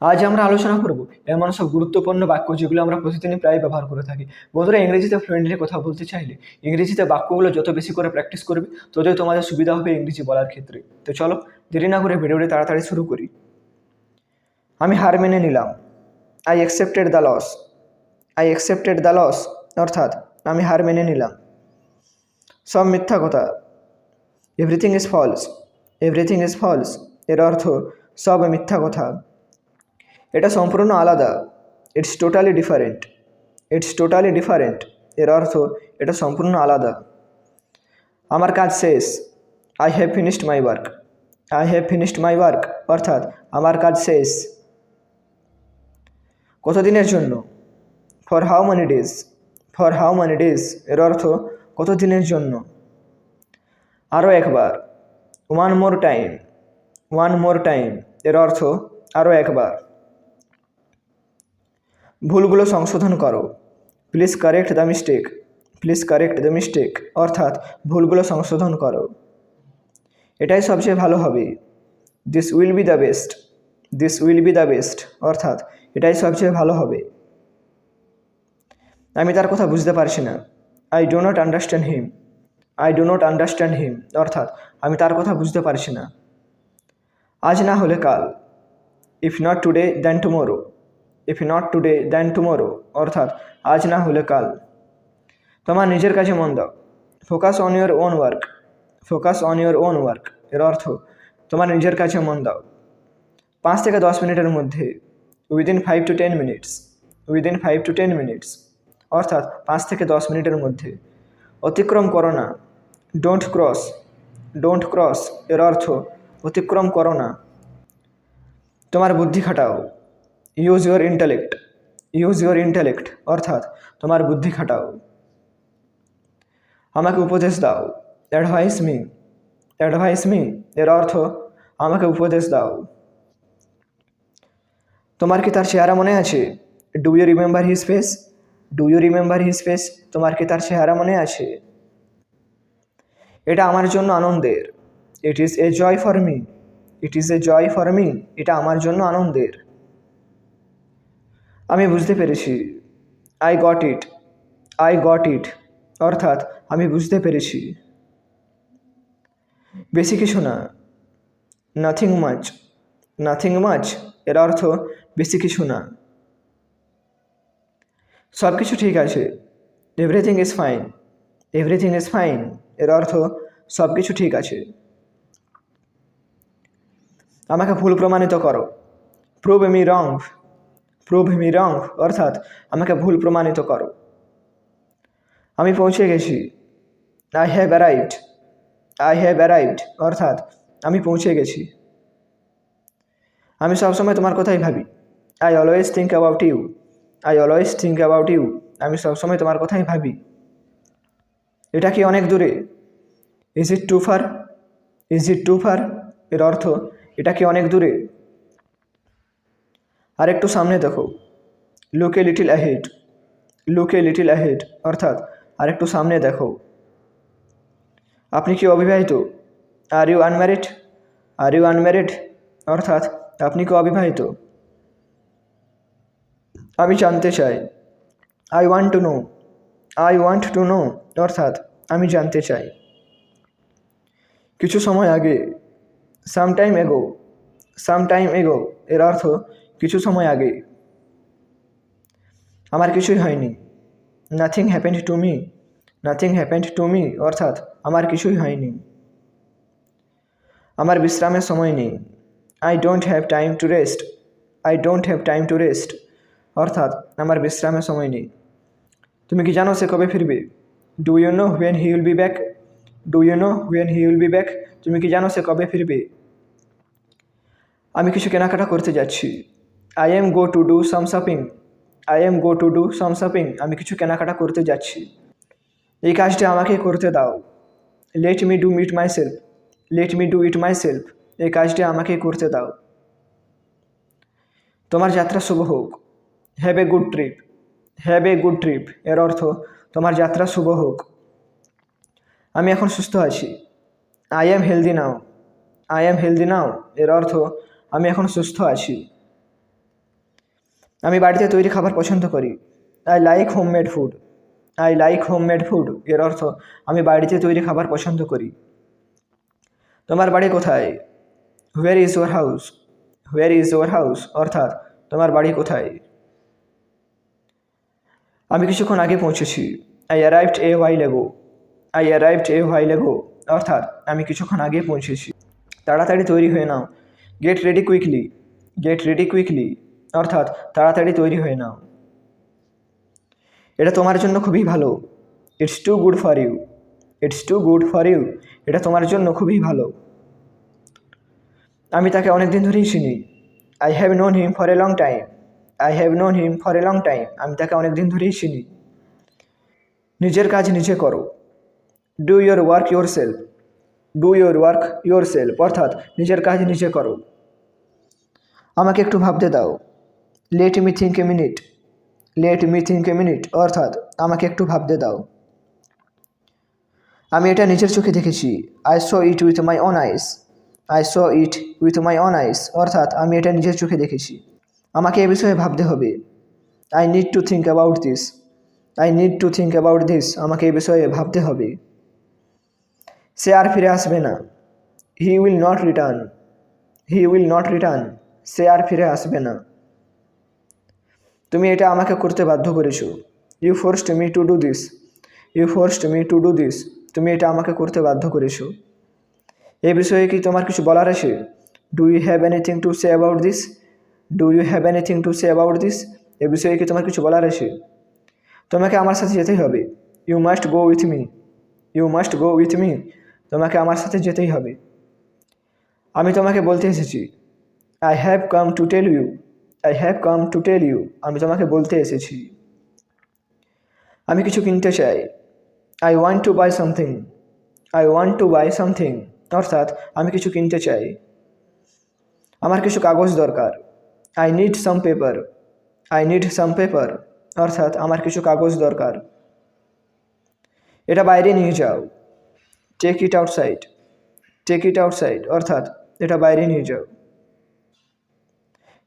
আজ আমরা আলোচনা করব এমন সব গুরুত্বপূর্ণ বাক্য যেগুলো আমরা প্রতিদিনই প্রায় ব্যবহার করে থাকি। বন্ধুরা, ইংরেজিতে ফ্লুয়েন্টলি কথা বলতে চাইলে ইংরেজিতে বাক্যগুলো যত বেশি করে প্র্যাকটিস করবে, ততই তোমাদের সুবিধা হবে ইংরেজি বলার ক্ষেত্রে। তো চলো, দেরি না করে ভিডিওটি তাড়াতাড়ি শুরু করি। আমি হার মেনে নিলাম। I accepted the loss I accepted the loss অর্থাৎ আমি হার মেনে নিলাম। সব মিথ্যা কথা। Everything is false everything is false এর অর্থ সব মিথ্যা কথা। এটা সম্পূর্ণ আলাদা। It's totally different it's totally different এর অর্থ এটা সম্পূর্ণ আলাদা। আমার কাজ শেষ। I have finished my work I have finished my work অর্থাৎ আমার কাজ শেষ। কতদিনের জন্য? For how many days for how many days এর অর্থ কতদিনের জন্য? আরও একবার। One more time one more time এর অর্থ আরও একবার। ভুলগুলো সংশোধন করো। Please correct the mistake please correct the mistake অর্থাৎ ভুলগুলো সংশোধন করো। এটাই সবচেয়ে ভালো হবে। This will be the best this will be the best অর্থাৎ এটাই সবচেয়ে ভালো হবে। আমি তার কথা বুঝতে পারছি না। I do not understand him I do not understand him অর্থাৎ আমি তার কথা বুঝতে পারছি না। আজ না হলে কাল। If not today then tomorrow if not today then tomorrow অর্থাৎ আজ না হলে কাল। তোমার নিজের কাছে মন দাও। Focus on your own work focus on your own work এর অর্থ, তোমার নিজের কাছে মন দাও। পাঁচ থেকে দশ মিনিটের মধ্যে within five to ten minutes within five to ten minutes অর্থাৎ পাঁচ থেকে দশ মিনিটের মধ্যে, অতিক্রম করো না। ডোন্ট ক্রস ডোন্ট ক্রস এর অর্থ, অতিক্রম করো না। তোমার বুদ্ধি খাটাও। Use your intellect use your intellect অর্থাৎ তোমার বুদ্ধি খাটাও। আমাকে উপদেশ দাও অ্যাডভাইস মি অ্যাডভাইস মি এর অর্থ আমাকে উপদেশ দাও। তোমার কি তার চেহারা মনে আছে? Do you remember his face do you remember his face তোমার কি তার চেহারা মনে আছে? এটা আমার জন্য আনন্দের। It is a joy for me it is a joy for me এটা আমার জন্য আনন্দের। আমি বুঝতে পেরেছি। I got it I got it অর্থাৎ আমি বুঝতে পেরেছি। বেশি কিছু না। নাথিং মাচ নাথিং মাচ এর অর্থ বেশি কিছু না। সব কিছু ঠিক আছে। Everything is fine everything is fine এর অর্থ সব কিছু ঠিক আছে। আমাকে ভুল প্রমাণিত করো। Prove me wrong prove me wrong, অর্থাৎ আমাকে ভুল প্রমাণিত করো। আমি পৌঁছে গেছি। I have arrived I have arrived অর্থাৎ আমি পৌঁছে গেছি। আমি সবসময় তোমার কথাই ভাবি। I always think about you I always think about you আমি সবসময় তোমার কথাই ভাবি। এটা কি অনেক দূরে? Is it too far is it too far এর অর্থ, এটা কি অনেক দূরে? আর একটু সামনে দেখো। Look little ahead look little ahead অর্থাৎ আর একটু সামনে দেখো। আপনি কি অবিবাহিত? Are you unmarried are you unmarried অর্থাৎ আপনি কি অবিবাহিত? আমি জানতে চাই। I want to know I want to know অর্থাৎ আমি জানতে চাই। কিছু সময় আগে সাম টাইম এগো সাম টাইম এগো এর অর্থ কিছু সময় আগে আমার কিছুই হয়নি। Nothing happened to me nothing happened to me অর্থাৎ আমার কিছুই হয়নি। আমার বিশ্রামের সময় নেই। I don't have time to rest I don't have time to rest অর্থাৎ আমার বিশ্রামের সময় নেই। তুমি কি জানো সে কবে ফিরবে? Do you know when he will be back do you know when he will be back তুমি কি জানো সে কবে ফিরবে? আমি কিছু কেনাকাটা করতে যাচ্ছি। I am go to do some shopping I am go to do some shopping আমি কিছু কেনাকাটা করতে যাচ্ছি। এই কাজটি আমাকে করতে দাও। Let me do it myself let me do it myself এই কাজটি আমাকে করতে দাও। তোমার যাত্রা শুভ হোক। Have a good trip have a good trip এর অর্থ, তোমার যাত্রা শুভ হোক। আমি এখন সুস্থ আছি। I am healthy now I am healthy now এর অর্থ, আমি এখন সুস্থ আছি। আমি বাড়িতে তৈরি খাবার পছন্দ করি। I like homemade food I like homemade food এর অর্থ আমি বাড়িতে তৈরি খাবার পছন্দ করি। তোমার বাড়ি কোথায়? Where is your house where is your house অর্থাৎ, তোমার বাড়ি কোথায়? আমি কিছুক্ষণ আগে পৌঁছেছি। আই অ্যারাইভড এ ওয়াইল এগো আই অ্যারাইভড এ ওয়াইল এগো অর্থাৎ, আমি কিছুক্ষণ আগে পৌঁছেছি। তাড়াতাড়ি তৈরি হয়ে নাও। Get ready quickly get ready quickly অর্থাৎ তাড়াতাড়ি তৈরি হয়ে নাও। এটা তোমার জন্য খুবই ভালো। It's too good for you it's too good for you এটা তোমার জন্য খুবই ভালো। আমি তাকে অনেক দিন ধরেই চিনি। I have known him for a long time I have known him for a long time আমি তাকে অনেক দিন ধরেই চিনি। নিজের কাজ নিজে করো। Do your work yourself do your work yourself অর্থাৎ নিজের কাজ নিজে করো। আমাকে একটু ভাবতে দাও। Let me think a minute let me think a minute অর্থাৎ, আমাকে একটু ভাবতে দাও। আমি এটা নিজের চোখে দেখেছি। I saw it with my own eyes I saw it with my own eyes অর্থাৎ, আমি এটা নিজের চোখে দেখেছি। আমাকে এ বিষয়ে ভাবতে হবে। I need to think about this I need to think about this আমাকে এ বিষয়ে ভাবতে হবে। সে আর ফিরে আসবে না। He will not return he will not return সে আর ফিরে আসবে না। তুমি এটা আমাকে করতে বাধ্য করেছ। You forced me to do this you forced me to do this তুমি এটা আমাকে করতে বাধ্য করেছ। এ বিষয়ে কি তোমার কিছু বলার আছে? Do you have anything to say about this do you have anything to say about this এ বিষয়ে কি তোমার কিছু বলার আছে? তোমাকে আমার সাথে যেতেই হবে। You must go with me you must go with me তোমাকে আমার সাথে যেতেই হবে। আমি তোমাকে বলতে এসেছি। I have come to tell you I have come to tell you আমি তোমাকে বলতে এসেছি। আমি কিছু কিনতে চাই। I want to buy something I want to buy something অর্থাৎ, আমি কিছু কিনতে চাই। আমার কিছু কাগজ দরকার। I need some paper I need some paper অর্থাৎ, আমার কিছু কাগজ দরকার। এটা বাইরে নিয়ে যাও। Take it outside take it outside অর্থাৎ, এটা বাইরে নিয়ে যাও।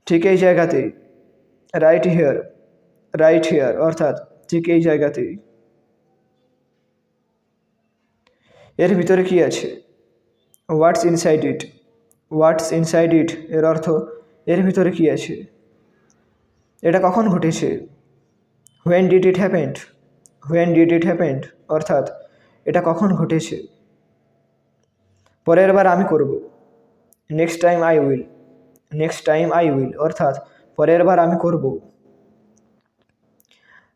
ঠিক এই জায়গাতেই রাইট হিয়ার রাইট হিয়ার অর্থাৎ ঠিক এই জায়গাতেই এর ভিতরে কি আছে? What's inside it what's inside it এর অর্থ, এর ভিতরে কি আছে? এটা কখন ঘটেছে? When did it happened when did it happened অর্থাৎ, এটা কখন ঘটেছে? পরের বার আমি করব। Next time I will next time I will অর্থাৎ পরের বার আমি করব।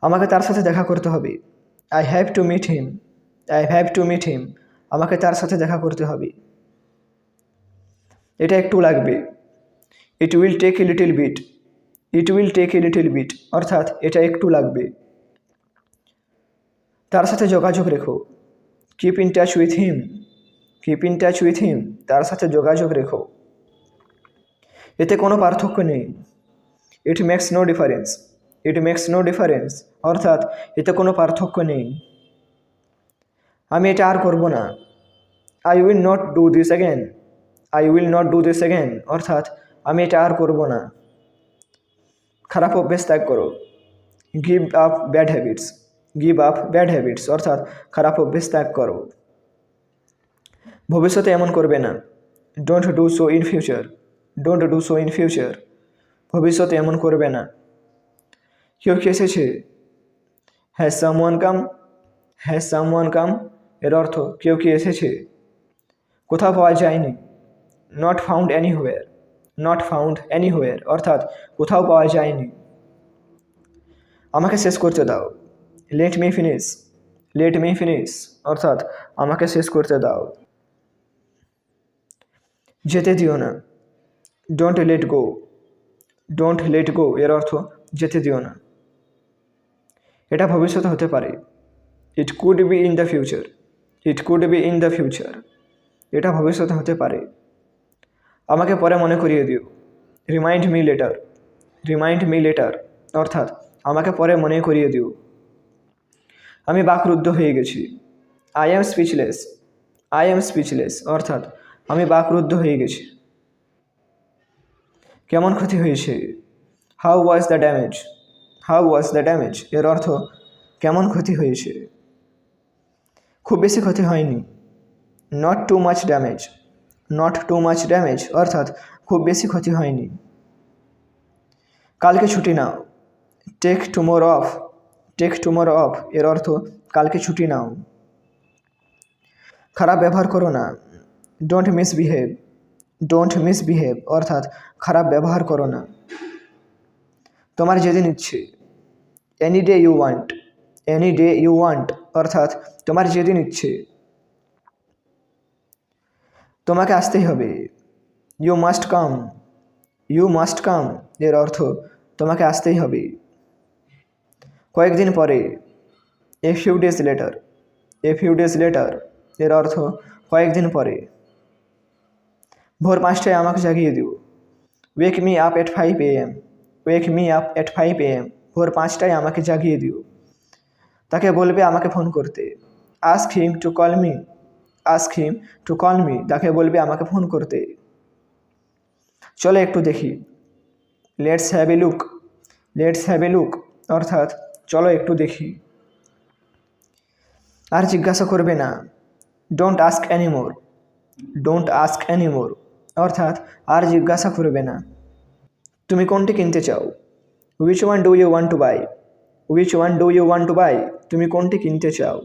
আমাকে তার সাথে দেখা করতে হবে। I have to meet him I have to meet him আমাকে তার সাথে দেখা করতে হবে। এটা একটু লাগবে। It will take a little bit it will take a little bit অর্থাৎ এটা একটু লাগবে। তার সাথে যোগাযোগ রেখো। Keep in touch with him keep in touch with him তার সাথে যোগাযোগ রেখো। এতে কোনো পার্থক্য নেই। It makes no difference it makes no difference অর্থাৎ এতে কোনো পার্থক্য নেই। আমি এটা আর করব না। I will not do this again I will not do this again অর্থাৎ আমি এটা আর করব না। খারাপ অভ্যেস ত্যাগ করো। Give up bad habits give up bad habits অর্থাৎ খারাপ অভ্যেস ত্যাগ করো। ভবিষ্যতে এমন করবে না। Don't do so in future don't do so in future ভবিষ্যতে এমন করবে না। কেউ কি এসেছে? হ্যাঁ সামওয়ান কাম হ্যাঁ সামওয়ান কাম এর অর্থ, কেউ কি এসেছে? কোথাও পাওয়া যায়নি। Not found anywhere not found anywhere অর্থাৎ, কোথাও পাওয়া যায়নি। আমাকে শেষ করতে দাও। Let me finish let me finish অর্থাৎ, আমাকে শেষ করতে দাও। যেতে দিও না। Don't let go don't let go এর অর্থ যেতে দিও না। এটা ভবিষ্যতে হতে পারে। It could be in the future it could be in the future এটা ভবিষ্যতে হতে পারে। আমাকে পরে মনে করিয়ে দিও। Remind me later remind me later অর্থাৎ আমাকে পরে মনে করিয়ে দিও। আমি বাকরুদ্ধ হয়ে গেছি। I am speechless I am speechless অর্থাৎ আমি বাকরুদ্ধ হয়ে গেছি। কেমন ক্ষতি হয়েছে? How was the damage how was the damage এর অর্থ, কেমন ক্ষতি হয়েছে? খুব বেশি ক্ষতি হয়নি। Not too much damage not too much damage অর্থাৎ খুব বেশি ক্ষতি হয়নি। কালকে ছুটি নাও। Take tomorrow off take tomorrow off এর অর্থ, কালকে ছুটি নাও। খারাপ ব্যবহার করো না। ডোন্ট মিসবিহেভ ডোন্ট মিসবিহেভ অর্থাৎ খারাপ ব্যবহার করো না। তোমার যেদিন ইচ্ছে any day you want any day you want অর্থাৎ তোমার যেদিন ইচ্ছে, তোমাকে আসতেই হবে। You must come you must come এর অর্থ তোমাকে আসতেই হবে। কয়েকদিন পরে a few days later a few days later এর অর্থ কয়েকদিন পরে। ভোর পাঁচটায় আমাকে জাগিয়ে দিও। Wake me up at five A M wake me up at five A M ভোর পাঁচটায় আমাকে জাগিয়ে দিও। তাকে বলবে আমাকে ফোন করতে। Ask him to call me ask him to call me তাকে বলবে আমাকে ফোন করতে। চলো একটু দেখি। Let's have a look let's have a look অর্থাৎ চলো একটু দেখি। আর জিজ্ঞাসা করবে না। Don't ask anymore don't ask anymore অর্থাৎ আর জিজ্ঞাসা করবে না। তুমি কোনটি কিনতে চাও? Which one do you want to buy which one do you want to buy তুমি কোনটি কিনতে চাও?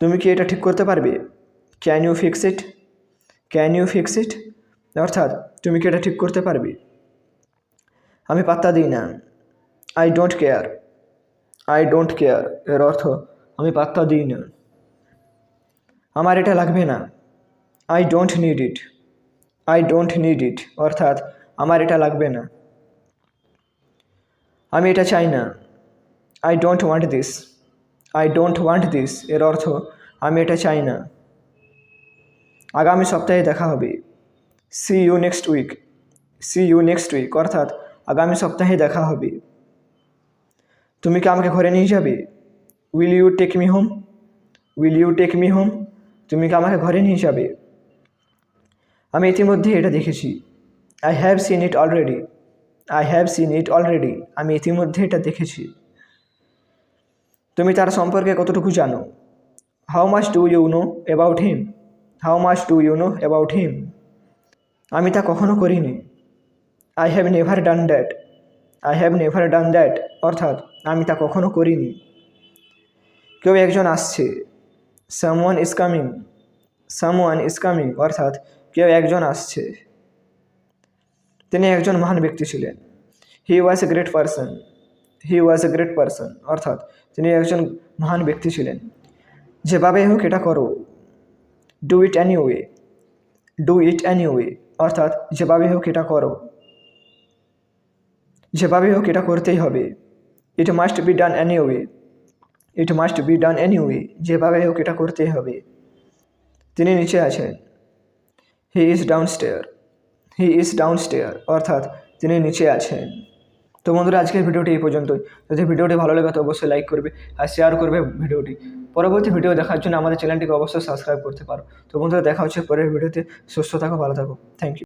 তুমি কি এটা ঠিক করতে পারবে? Can you fix it can you fix it অর্থাৎ তুমি কি এটা ঠিক করতে পারবে? আমি পাত্তা দিই না। I don't care I don't care এর অর্থ আমি পাত্তা দিই না। আমার এটা লাগবে না। I don't need it I don't need it অর্থাৎ আমার এটা লাগবে না। আমি এটা চাই না। I don't want this I don't want this এর অর্থ আমি এটা চাই না। আগামী সপ্তাহে দেখা হবে। See you next week see you next week অর্থাৎ আগামী সপ্তাহে দেখা হবে। তুমি কি আমাকে ঘরে নিয়ে যাবে? Will you take me home will you take me home তুমি কি আমাকে ঘরে নিয়ে যাবে? আমি ইতিমধ্যে এটা দেখেছি। I have seen it already I have seen it already আমি ইতিমধ্যে এটা দেখেছি। তুমি তার সম্পর্কে কতটুকু জানো? How much do you know about him how much do you know about him আমি তা কখনো করিনি। I have never done that I have never done that অর্থাৎ আমি তা কখনো করিনি। কেউ একজন আসছে। Someone is coming someone is coming অর্থাৎ কেউ একজন আসছে। তিনি একজন মহান ব্যক্তি ছিলেন। He was a great person he was a great person অর্থাৎ তিনি একজন মহান ব্যক্তি ছিলেন। যেভাবে হোক এটা করো। Do it any way do it any way অর্থাৎ যেভাবে হোক এটা করো। যেভাবে হোক এটা করতেই হবে। It must be done any way it must be done any way যেভাবে হোক এটা করতেই হবে। তিনি নিচে আছেন। He is down stair he is down stair অর্থাৎ তিনি নিচে আছেন। তো বন্ধুরা, আজকের ভিডিওটি এই পর্যন্তই। যদি ভিডিওটি ভালো লাগে, তো অবশ্যই লাইক করবে আর শেয়ার করবে ভিডিওটি। পরবর্তী ভিডিও দেখার জন্য আমাদের চ্যানেলটিকে অবশ্যই সাবস্ক্রাইব করতে পারো। তো বন্ধুরা, দেখা হচ্ছে পরের ভিডিওতে। সুস্থ থাকো, ভালো থাকো। Thank you